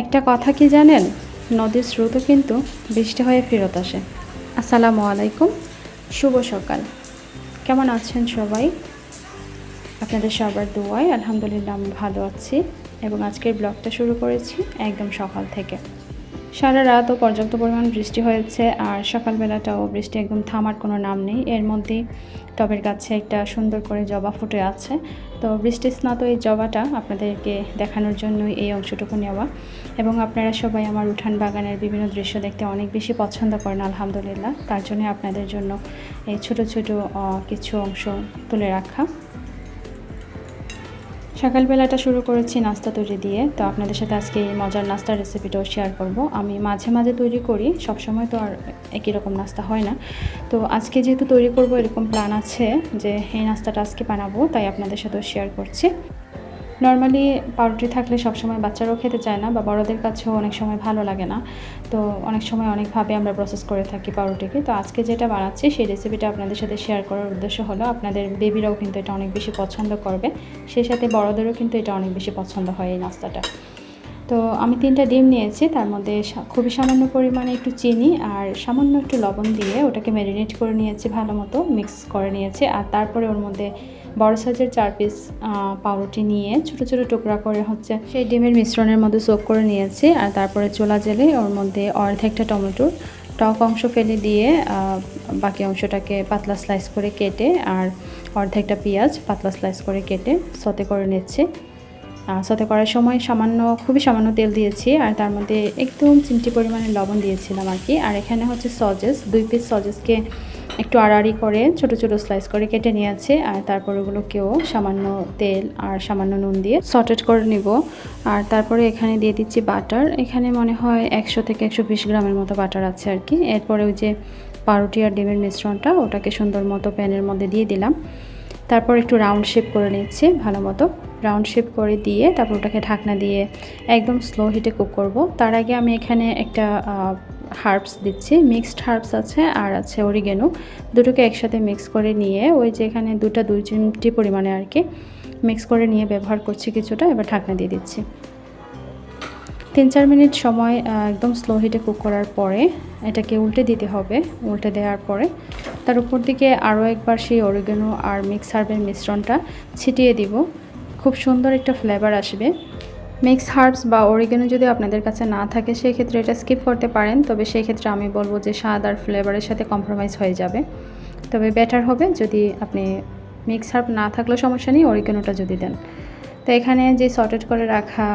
একটা কথা কি জানেন? নদীর স্রোতও কিন্তু বৃষ্টি হয়ে ফেরত আসে। আসসালামু আলাইকুম, শুভ সকাল। কেমন আছেন সবাই? আপনাদের সবার দোয়ায় আলহামদুলিল্লাহ আমি ভালো আছি এবং আজকের ব্লগটা শুরু করেছি একদম সকাল থেকে। সারা রাতও পর্যাপ্ত পরিমাণ বৃষ্টি হয়েছে আর সকালবেলাটাও বৃষ্টি একদম থামার কোনো নাম নেই। এর মধ্যেই টবের গাছে একটা সুন্দর করে জবা ফুটে আছে। তো বৃষ্টি স্নাত এই জবাটা আপনাদেরকে দেখানোর জন্যই এই অংশটুকু নেওয়া। এবং আপনারা সবাই আমার উঠান বাগানের বিভিন্ন দৃশ্য দেখতে অনেক বেশি পছন্দ করেন, আলহামদুলিল্লাহ। তার জন্য আপনাদের জন্য এই ছোট ছোট কিছু অংশ তুলে রাখা। সকালবেলাটা শুরু করেছি নাস্তা তৈরি দিয়ে। তো আপনাদের সাথে আজকে এই মজার নাস্তার রেসিপিটাও শেয়ার করব। আমি মাঝে মাঝে তৈরি করি, সবসময় তো আর একই রকম নাস্তা হয় না। তো আজকে যেহেতু তৈরি করব, এরকম প্ল্যান আছে যে, এই নাস্তাটা আজকে বানাবো, তাই আপনাদের সাথেও শেয়ার করছি। নর্মালি পাউরুটি থাকলে সবসময় বাচ্চারাও খেতে চায় না বা বড়দের কাছেও অনেক সময় ভালো লাগে না। তো অনেক সময় অনেকভাবে আমরা প্রসেস করে থাকি পাউরুটিকে। তো আজকে যেটা বানাচ্ছি, সেই রেসিপিটা আপনাদের সাথে শেয়ার করার উদ্দেশ্য হলো, আপনাদের বেবিরাও কিন্তু এটা অনেক বেশি পছন্দ করবে। সেই সাথে বড়দেরও কিন্তু এটা অনেক বেশি পছন্দ হয় এই নাস্তাটা। তো আমি তিনটা ডিম নিয়েছি, তার মধ্যে খুবই সামান্য পরিমাণে একটু চিনি আর সামান্য একটু লবণ দিয়ে ওটাকে ম্যারিনেট করে নিয়েছি ভালো মতো মিক্স করে নিয়েছি। আর তারপরে ওর মধ্যে বড় সাইজের চার পিস পাউরুটি নিয়ে ছোট ছোট টুকরা করে হচ্ছে সেই ডিমের মিশ্রণের মধ্যে সোপ করে নিয়েছি। আর তারপরে চোলা জেলে ওর মধ্যে অর্ধেকটা টমেটোর টক অংশ ফেলে দিয়ে বাকি অংশটাকে পাতলা স্লাইস করে কেটে আর অর্ধেকটা পেঁয়াজ পাতলা স্লাইস করে কেটে সতে করে নিচ্ছি। সাথে করার সময় সামান্য, খুবই সামান্য তেল দিয়েছি আর তার মধ্যে একদম চিমটি পরিমাণে লবণ দিয়েছিলাম আর কি। আর এখানে হচ্ছে সজেস, দুই পিস সজেসকে একটু আড়াআড়ি করে ছোট ছোট স্লাইস করে কেটে নিয়েছি আর তারপর ওগুলোকেও সামান্য তেল আর সামান্য নুন দিয়ে সটেড করে নিব। আর তারপরে এখানে দিয়ে দিচ্ছি বাটার এখানে মনে হয় একশো থেকে একশো বিশ গ্রামের মতো বাটার আছে আর কি। এরপরে ওই যে পাউরুটি আর ডিমের মিশ্রণটা, ওটাকে সুন্দর মতো প্যানের মধ্যে দিয়ে দিলাম। তারপর একটু রাউন্ড শেপ করে নিচ্ছি, ভালো মতো। রাউন্ড শেপ করে দিয়ে তারপর ওটাকে ঢাকনা দিয়ে একদম স্লো হিটে কুক করব। তার আগে আমি এখানে একটা হার্বস দিচ্ছি। মিক্সড হার্বস আছে আর আছে অরিগেনো দুটোকে একসাথে মিক্স করে নিয়ে ওই যে এখানে দুটা দুই চিমটি পরিমাণে আর কি মিক্স করে নিয়ে ব্যবহার করছি কিছুটা, এবার ঢাকনা দিয়ে দিচ্ছি। তিন চার মিনিট সময় একদম স্লো হিটে কুক করার পরে এটাকে উল্টে দিতে হবে। উল্টে দেওয়ার পরে তার উপর দিকে আরও একবার সেই অরিগেনো আর মিক্স হার্বের মিশ্রণটা ছিটিয়ে দিব। খুব সুন্দর একটা ফ্লেভার আসবে। মিক্স হার্বস বা অরিগেনো যদি আপনাদের কাছে না থাকে সেই ক্ষেত্রে এটা স্কিপ করতে পারেন। তবে সেই ক্ষেত্রে আমি বলব যে স্বাদ আর ফ্লেভারের সাথে কম্প্রোমাইজ হয়ে যাবে। তবে বেটার হবে যদি আপনি মিক্স হার্ব না থাকলেও সমস্যা নেই, অরিগেনোটা যদি দেন। তো এখানে যে সর্টেড করে রাখা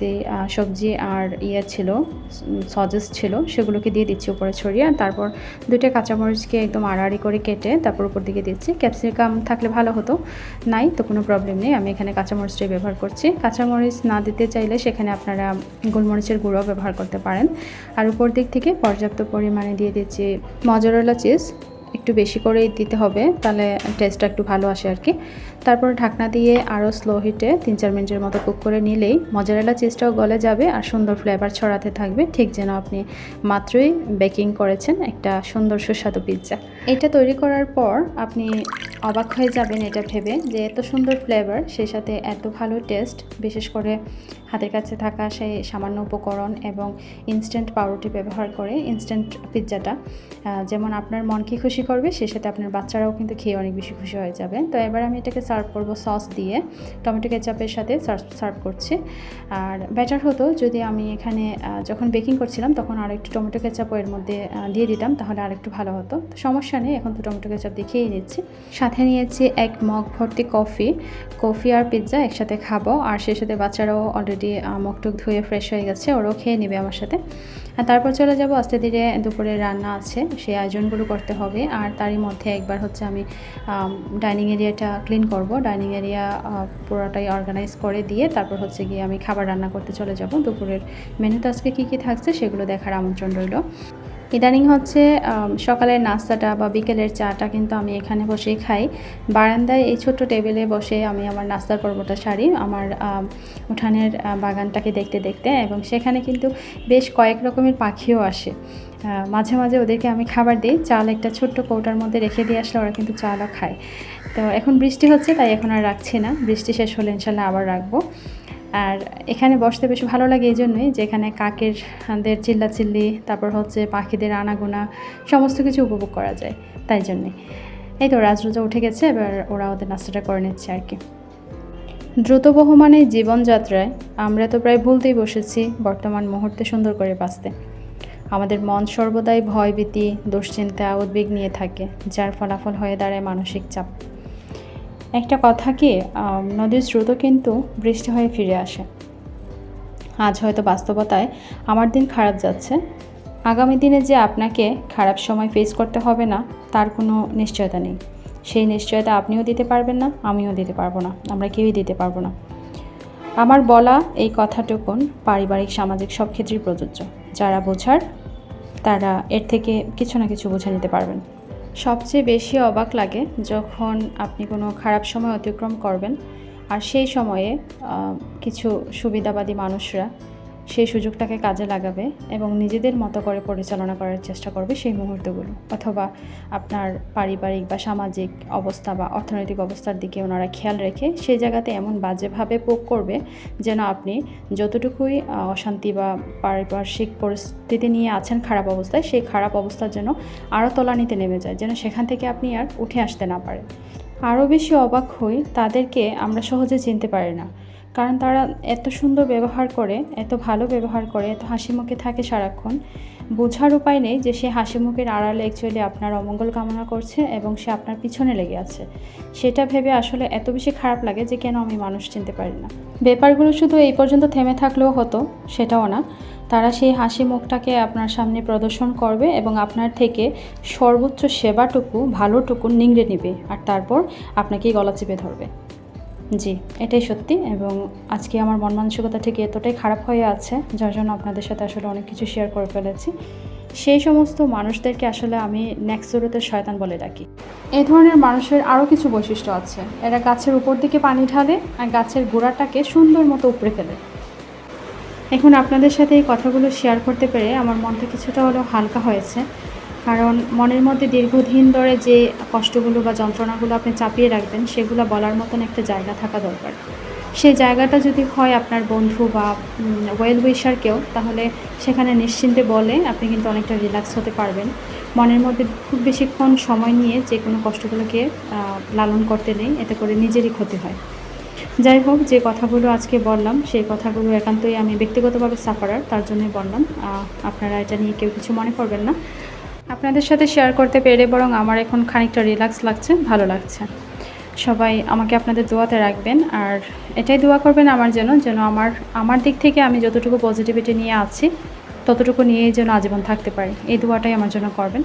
যে সবজি আর ইয়ে ছিল সজেস ছিল, সেগুলোকে দিয়ে দিচ্ছি উপরে ছড়িয়ে। আর তারপর দুইটা কাঁচামরিচকে একদম আড়াআড়ি করে কেটে তারপর উপর দিকে দিচ্ছি। ক্যাপসিকাম থাকলে ভালো হতো। নাই তো কোনো প্রবলেম নেই। আমি এখানে কাঁচামরিচটাই ব্যবহার করছি। কাঁচামরিচ না দিতে চাইলে সেখানে আপনারা গোলমরিচের গুঁড়ো ব্যবহার করতে পারেন। আর উপর দিক থেকে পর্যাপ্ত পরিমাণে দিয়ে দিচ্ছি মজরেলা চিজ একটু বেশি করেই দিতে হবে, তাহলে টেস্টটা একটু ভালো আসে আর কি। তারপর ঢাকনা দিয়ে আরও স্লো হিটে তিন চার মিনিটের মতো কুক করে নিলেই মজারেলা চিজটাও গলে যাবে আর সুন্দর ফ্লেভার ছড়াতে থাকবে। ঠিক যেন আপনি মাত্রই বেকিং করেছেন একটা সুন্দর সুস্বাদু পিৎজা এটা তৈরি করার পর আপনি অবাক হয়ে যাবেন এটা ভেবে যে এত সুন্দর ফ্লেভার সেই সাথে এত ভালো টেস্ট বিশেষ করে হাতের কাছে থাকা সেই সামান্য উপকরণ এবং ইনস্ট্যান্ট পাউরুটি ব্যবহার করে ইনস্ট্যান্ট পিৎজাটা যেমন আপনার মনকে খুশি করবে, সেই সাথে আপনার বাচ্চারাও কিন্তু খেয়ে অনেক বেশি খুশি হয়ে যাবে। তো এবার আমি এটাকে সার্ভ করব সস দিয়ে টমেটো কেচাপের সাথে সার্ভ করছি। আর বেটার হতো যদি আমি এখানে যখন বেকিং করছিলাম, তখন আর একটু টমেটো কেচাপও এর মধ্যে দিয়ে দিতাম, তাহলে আর একটু ভালো হতো। তো সমস্যা নেই, এখন তো টমেটো কেচাপ দিয়ে খেয়ে নিচ্ছি। সাথে নিয়েছি এক মগ ভর্তি কফি। কফি আর পিৎজা একসাথে খাব। আর সেই সাথে বাচ্চারাও অলরেডি মুখ টুক ধুয়ে ফ্রেশ হয়ে গেছে। ওরাও খেয়ে নেবে আমার সাথে। আর তারপর চলে যাব আস্তে ধীরে দুপুরে রান্না আছে। সেই আয়োজনগুলো করতে হবে। আর তারই মধ্যে একবার হচ্ছে আমি ডাইনিং এরিয়াটা ক্লিন করব। ডাইনিং এরিয়া পুরোটাই অর্গানাইজ করে দিয়ে তারপর হচ্ছে গিয়ে আমি খাবার রান্না করতে চলে যাব। দুপুরের মেনুতে আজকে কী কী থাকছে সেগুলো দেখার আমন্ত্রণ রইল। ইদানিং হচ্ছে সকালের নাস্তাটা বা বিকেলের চাটা কিন্তু আমি এখানে বসেই খাই। বারান্দায় এই ছোট্ট টেবিলে বসে আমি আমার নাস্তার পর্বটা সারি, আমার উঠানের বাগানটাকে দেখতে দেখতে এবং সেখানে কিন্তু বেশ কয়েক রকমের পাখিও আসে। মাঝে মাঝে ওদেরকে আমি খাবার দিই, চাল একটা ছোট্ট কৌটার মধ্যে রেখে দিয়ে আসলে ওরা কিন্তু চালও খায়। তো এখন বৃষ্টি হচ্ছে, তাই এখন আর রাখছি না। বৃষ্টি শেষ হলে ইনশাল্লাহ আবার রাখব। আর এখানে বসতে বেশ ভালো লাগে এই জন্যই যে এখানে কাকের দের চিল্লাচিল্লি, তারপর হচ্ছে পাখিদের আনাগোনা, সমস্ত কিছু উপভোগ করা যায়, তাই জন্যে এই তো রাজরোজা উঠে গেছে, এবার ওরা ওদের নাস্তাটা করে নিচ্ছে আর কি। দ্রুত বহমানে জীবনযাত্রায় আমরা তো প্রায় ভুলতেই বসেছি বর্তমান মুহূর্তে সুন্দর করে বাঁচতে। আমাদের মন সর্বদাই ভয়ভীতি, দুশ্চিন্তা, উদ্বেগ নিয়ে থাকে, যার ফলাফল হয়ে দাঁড়ায় মানসিক চাপ। একটা কথা কি নদীর স্রোত কিন্তু বৃষ্টি হয়ে ফিরে আসে। আজ হয়তো বাস্তবতায় আমার দিন খারাপ যাচ্ছে। আগামী দিনে যে আপনাকে খারাপ সময় ফেস করতে হবে না, তার কোনো নিশ্চয়তা নেই। সেই নিশ্চয়তা আপনিও দিতে পারবেন না, আমিও দিতে পারব না, আমরা কেউই দিতে পারব না। আমার বলা এই কথাটুকুন পারিবারিক, সামাজিক সব ক্ষেত্রেই প্রযোজ্য। যারা বোঝার, তারা এর থেকে কিছু না কিছু বুঝে নিতে পারবেন। সবচেয়ে বেশি অবাক লাগে যখন আপনি কোনো খারাপ সময় অতিক্রম করবেন। আর সেই সময়ে কিছু সুবিধাবাদী মানুষরা সেই সুযোগটাকে কাজে লাগাবে এবং নিজেদের মতো করে পরিচালনা করার চেষ্টা করবে সেই মুহূর্তগুলো। অথবা আপনার পারিবারিক বা সামাজিক অবস্থা বা অর্থনৈতিক অবস্থার দিকে ওনারা খেয়াল রেখে সেই জায়গাতে এমন বাজেভাবে পোক করবে যেন আপনি যতটুকুই অশান্তি বা পারিপার্শ্বিক পরিস্থিতি নিয়ে আছেন খারাপ অবস্থায়, সেই খারাপ অবস্থার যেন আরও তলানিতে নেমে যায়, যেন সেখান থেকে আপনি আর উঠে আসতে না পারেন। আরও বেশি অবাক হই তাদেরকে আমরা সহজে চিনতে পারি না। কারণ তারা এত সুন্দর ব্যবহার করে, এত ভালো ব্যবহার করে, এত হাসি মুখে থাকে সারাক্ষণ। বোঝার উপায় নেই যে সে হাসি মুখের আড়ালে অ্যাকচুয়ালি আপনার অমঙ্গল কামনা করছে এবং সে আপনার পিছনে লেগে আছে। সেটা ভেবে আসলে এত বেশি খারাপ লাগে যে কেন আমি মানুষ চিনতে পারি না। ব্যাপারগুলো শুধু এই পর্যন্ত থেমে থাকলেও হতো, সেটাও না। তারা সেই হাসি মুখটাকে আপনার সামনে প্রদর্শন করবে এবং আপনার থেকে সর্বোচ্চ সেবাটুকু, ভালোটুকু নিংড়ে নেবে, আর তারপর আপনাকেই গলা চেপে ধরবে। জি, এটাই সত্যি এবং আজকে আমার মন মানসিকতা ঠিক এতটাই খারাপ হয়ে আছে, যার জন্য আপনাদের সাথে আসলে অনেক কিছু শেয়ার করে ফেলেছি। সেই সমস্ত মানুষদেরকে আসলে আমি নেক্সোরতে শয়তান বলে ডাকি। এই ধরনের মানুষের আরও কিছু বৈশিষ্ট্য আছে। এরা গাছের উপর দিকে পানি ঢালে আর গাছের গোড়াটাকে সুন্দর মতো উপড়ে ফেলে। এখন আপনাদের সাথে এই কথাগুলো শেয়ার করতে পেরে আমার মনটা কিছুটা হলেও হালকা হয়েছে। কারণ মনের মধ্যে দীর্ঘদিন ধরে যে কষ্টগুলো বা যন্ত্রণাগুলো আপনি চাপিয়ে রাখবেন, সেগুলো বলার মতন একটা জায়গা থাকা দরকার। সেই জায়গাটা যদি হয় আপনার বন্ধু বা ওয়েল উইশার কেউ তাহলে সেখানে নিশ্চিন্তে বলে আপনি কিন্তু অনেকটা রিল্যাক্স হতে পারবেন। মনের মধ্যে খুব বেশিক্ষণ সময় নিয়ে যে কোনো কষ্টগুলোকে লালন করতে নেই, এতে করে নিজেরই ক্ষতি হয়। যাই হোক, যে কথাগুলো আজকে বললাম, সেই কথাগুলো একান্তই আমি ব্যক্তিগতভাবে সাফারার তার জন্যই বললাম। আপনারা এটা নিয়ে কেউ কিছু মনে করবেন না। আপনাদের সাথে শেয়ার করতে পেরে বরং আমার এখন খানিকটা রিল্যাক্স লাগছে, ভালো লাগছে। সবাই আমাকে আপনাদের দোয়াতে রাখবেন আর এটাই দোয়া করবেন আমার জন্য, যেন আমার আমার দিক থেকে আমি যতটুকু পজিটিভিটি নিয়ে আছি, ততটুকু নিয়েই যেন আজীবন থাকতে পারি। এই দোয়াটাই আমার জন্য করবেন।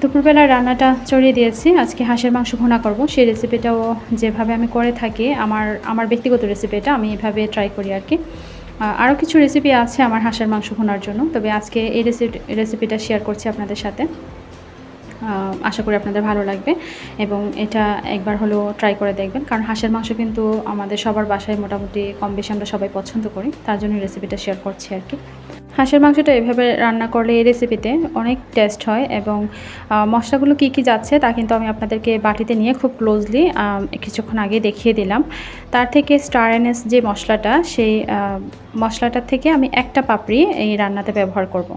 দুপুরবেলা রান্নাটা চড়িয়ে দিয়েছি, আজকে হাঁসের মাংস ভুনা করব। সেই রেসিপিটাও যেভাবে আমি করে থাকি, আমার আমার ব্যক্তিগত রেসিপিটা আমি এভাবে ট্রাই করি আর কি। আরও কিছু রেসিপি আছে আমার হাঁসের মাংস ভুনার জন্য। তবে আজকে এই রেসিপি রেসিপিটা শেয়ার করছি আপনাদের সাথে। আশা করি আপনাদের ভালো লাগবে এবং এটা একবার হলেও ট্রাই করে দেখবেন। কারণ হাঁসের মাংস কিন্তু আমাদের সবার বাসায় মোটামুটি কম বেশি আমরা সবাই পছন্দ করি। তার জন্য রেসিপিটা শেয়ার করছি আর কি। হাঁসের মাংসটা এভাবে রান্না করলে এই রেসিপিতে অনেক টেস্ট হয় এবং মশলাগুলো কী কী যাচ্ছে তা কিন্তু আমি আপনাদেরকে বাটিতে নিয়ে খুব ক্লোজলি কিছুক্ষণ আগে দেখিয়ে দিলাম। তার থেকে স্টার এনএস যে মশলাটা, সেই আহ, মশলাটার থেকে আমি একটা পাপড়ি এই রান্নাতে ব্যবহার করব।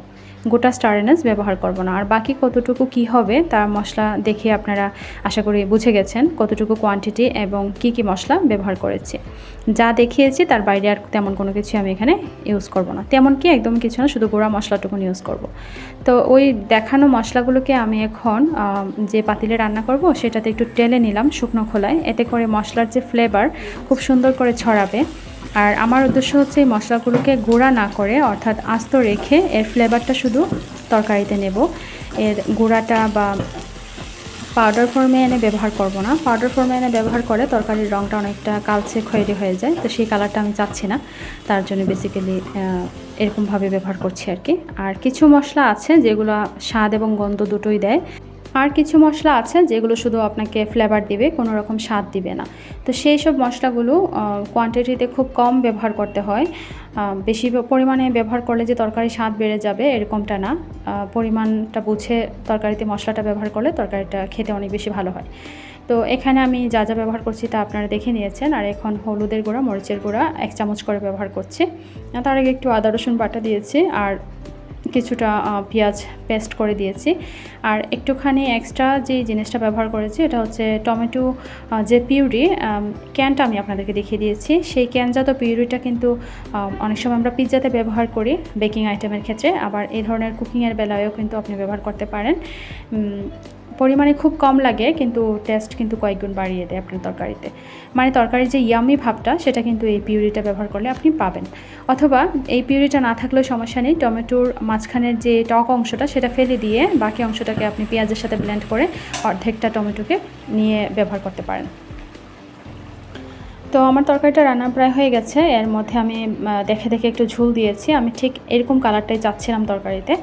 গোটা স্টারনেস ব্যবহার করব না। আর বাকি কতটুকু কি হবে তার মশলা দেখে আপনারা আশা করি বুঝে গেছেন কতটুকু কোয়ান্টিটি এবং কি কি মশলা ব্যবহার করেছি। যা দেখিয়েছি তার বাইরে আর তেমন কোনো কিছু আমি এখানে ইউজ করব না। তেমন কি একদম কিছু না শুধু গোড়া মশলাটুকুন ইউজ করব। তো ওই দেখানো মশলাগুলোকে আমি এখন যে পাতিলে রান্না করব সেটাতে একটু টেলে নিলাম শুকনো খোলায়। এতে করে মশলার যে ফ্লেভার খুব সুন্দর করে ছড়াবে। আর আমার উদ্দেশ্য হচ্ছে এই মশলাগুলোকে গুঁড়া না করে, অর্থাৎ আস্ত রেখে এর ফ্লেভারটা শুধু তরকারিতে নেব। এর গুঁড়াটা বা পাউডার ফর্মে এনে ব্যবহার করব না। পাউডার ফর্মে এনে ব্যবহার করে তরকারির রঙটা অনেকটা কালচে খয়েরি হয়ে যায়, তো সেই কালারটা আমি চাচ্ছি না। তার জন্য বেসিক্যালি এরকমভাবে ব্যবহার করছি আর কি। আর কিছু মশলা আছে যেগুলো স্বাদ এবং গন্ধ দুটোই দেয়। আর কিছু মশলা আছে যেগুলো শুধু আপনাকে ফ্লেভার দিবে, কোনো রকম স্বাদ দিবে না। তো সেই সব মশলাগুলো কোয়ান্টিটিতে খুব কম ব্যবহার করতে হয়। বেশি পরিমাণে ব্যবহার করলে যে তরকারি স্বাদ বেড়ে যাবে এরকমটা না। পরিমাণটা বুঝে তরকারিতে মশলাটা ব্যবহার করলে তরকারিটা খেতে অনেক বেশি ভালো হয়। তো এখানে আমি যা যা ব্যবহার করছি তা আপনারা দেখে নিয়েছেন। আর এখন হলুদের গুঁড়া, মরিচের গুঁড়া এক চামচ করে ব্যবহার করছি। তার আগে একটু আদা, রসুন বাটা দিয়েছি। আর কিছুটা পেঁয়াজ পেস্ট করে দিয়েছি। আর একটুখানি এক্সট্রা যে জিনিসটা ব্যবহার করেছি, এটা হচ্ছে টমেটো যে পিউরি ক্যানটা আমি আপনাদেরকে দেখিয়ে দিয়েছি। সেই ক্যানজাত পিউরিটা কিন্তু অনেক সময় আমরা পিৎজাতে ব্যবহার করি বেকিং আইটেমের ক্ষেত্রে। আবার এই ধরনের কুকিংয়ের বেলায়ও কিন্তু আপনি ব্যবহার করতে পারেন। পরিমাণে খুব কম লাগে, কিন্তু টেস্ট কিন্তু কয়েকগুণ বাড়িয়ে দেয় আপনার তরকারিতে। মানে তরকারির যে ইয়ামি ভাবটা, সেটা কিন্তু এই পিউরিটা ব্যবহার করলে আপনি পাবেন। অথবা এই পিউরিটা না থাকলেও সমস্যা নেই, টমেটোর মাঝখানের যে টক অংশটা, সেটা ফেলে দিয়ে বাকি অংশটাকে আপনি পেঁয়াজের সাথে ব্লেন্ড করে অর্ধেকটা টমেটোকে নিয়ে ব্যবহার করতে পারেন। তো আমার তরকারিটা রান্না প্রায় হয়ে গেছে। এর মধ্যে আমি দেখে দেখে একটু ঝোল দিয়েছি। আমি ঠিক এরকম কালারটাই চাচ্ছিলাম তরকারিতে।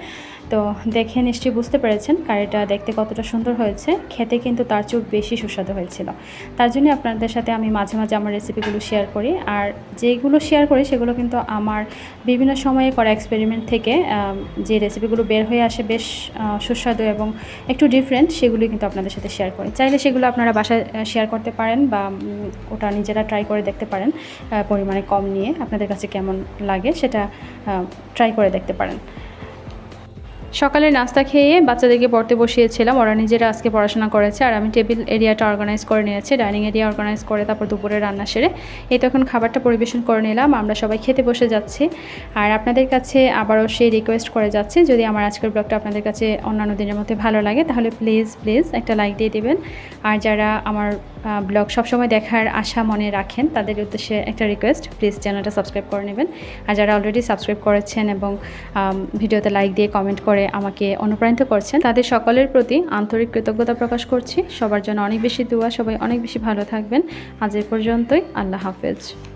তো দেখে নিশ্চয়ই বুঝতে পেরেছেন কারিটা দেখতে কতটা সুন্দর হয়েছে। খেতে কিন্তু তার চেয়েও বেশি সুস্বাদু হয়েছিল। তার জন্য আপনাদের সাথে আমি মাঝে মাঝে আমার রেসিপিগুলো শেয়ার করি। আর যেগুলো শেয়ার করি সেগুলো কিন্তু আমার বিভিন্ন সময়ে করা এক্সপেরিমেন্ট থেকে যে রেসিপিগুলো বের হয়ে আসে বেশ সুস্বাদু এবং একটু ডিফারেন্ট সেগুলো কিন্তু আপনাদের সাথে শেয়ার করি। চাইলে সেগুলো আপনারা বাসায় শেয়ার করতে পারেন বা ওটা নিজেরা ট্রাই করে দেখতে পারেন পরিমাণে কম নিয়ে আপনাদের কাছে কেমন লাগে সেটা ট্রাই করে দেখতে পারেন। সকালে নাস্তা খেয়ে বাচ্চাদেরকে পড়তে বসিয়েছিলাম। ওরা নিজেরা আজকে পড়াশোনা করেছে আর আমি টেবিল এরিয়াটা অর্গানাইজ করে নিয়েছি, ডাইনিং এরিয়া অর্গানাইজ করে তারপর দুপুরে রান্না সেরে এই তখন খাবারটা পরিবেশন করে নিলাম। আমরা সবাই খেতে বসে যাচ্ছি। আর আপনাদের কাছে আবারও সেই রিকোয়েস্ট করে যাচ্ছি, যদি আমার আজকের ব্লগটা আপনাদের কাছে অন্যান্য দিনের মধ্যে ভালো লাগে, তাহলে প্লিজ প্লিজ একটা লাইক দিয়ে দেবেন। আর যারা আমার ব্লগ সবসময় দেখার আশা মনে রাখেন, তাদের উদ্দেশ্যে একটা রিকোয়েস্ট প্লিজ চ্যানেলটা সাবস্ক্রাইব করে নেবেন। আর যারা অলরেডি সাবস্ক্রাইব করেছেন এবং ভিডিওতে লাইক দিয়ে কমেন্ট করে আমাকে অনুপ্রাণিত করছেন। তাদের সকলের প্রতি আন্তরিক কৃতজ্ঞতা প্রকাশ করছি। সবার জন্য অনেক বেশি দোয়া। সবাই অনেক বেশি ভালো থাকবেন। আজ এ পর্যন্তই। আল্লাহ হাফেজ।